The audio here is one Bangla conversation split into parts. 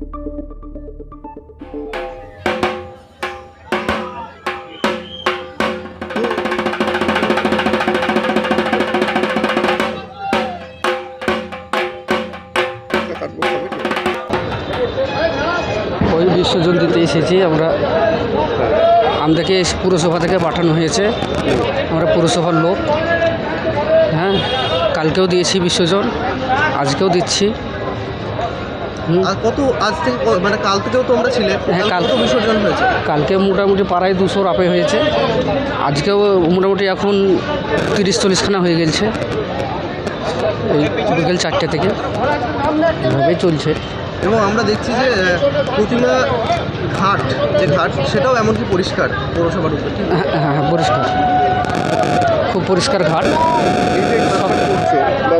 ওই বিসর্জন দিতে এসেছি আমরা। আমাদেরকে পুরসভা থেকে পাঠানো হয়েছে। আমরা পুরসভার লোক। হ্যাঁ কালকেও দিয়েছি বিসর্জন আজকেও দিচ্ছি। আর কত আজ থেকে মানে কাল থেকেও তোমরা ছিলে হ্যাঁ, কাল কাল- বিসর্জন হয়েছে? কালকে মোটামুটি পাড়ায় দুশো রাপে হয়েছে। আজকেও মোটামুটি এখন তিরিশ চল্লিশখানা হয়ে গেছে। ওই বিকেল চারটে থেকে। এভাবেই চলছে। এবং আমরা দেখছি যে প্রতিমা ঘাট যে ঘাট সেটাও এমনকি পরিষ্কার পৌরসভার উপরে হ্যাঁ হ্যাঁ হ্যাঁ, পরিষ্কার। খুব পরিষ্কার ঘাট এই যে কাজটা করছ বা প্র- প্র-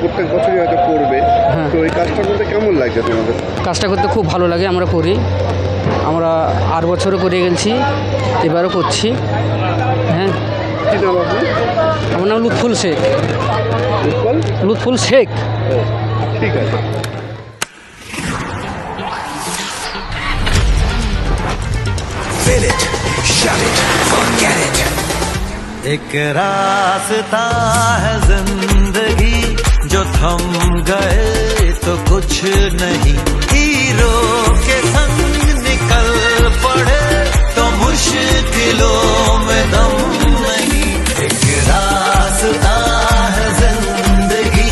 প্রত্যেক বছরই হয়তো করবে হ্যাঁ। তো এই কাজটা করতে কেমন লাগছে তোমাদের কাজটা করতে খুব ভালো লাগে আমরা করি আমরা আট বছরও করে গেছি এবারও করছি হ্যাঁ কি নাম আপনি আমার নাম লুৎফুল শেখ উৎপল লুৎফুল শেখ ও ঠিক আছে Fill it, shut it, forget it. एक रास्ता है जिंदगी हम गए तो कुछ नहीं। हीरो के संग निकल पड़े तो मुश्किलों में दम नहीं। एक रास्ता है ज़िंदगी।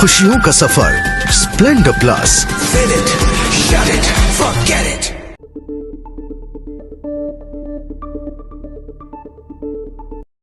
खुशियों का सफ़र splendor plus shut it, forget it.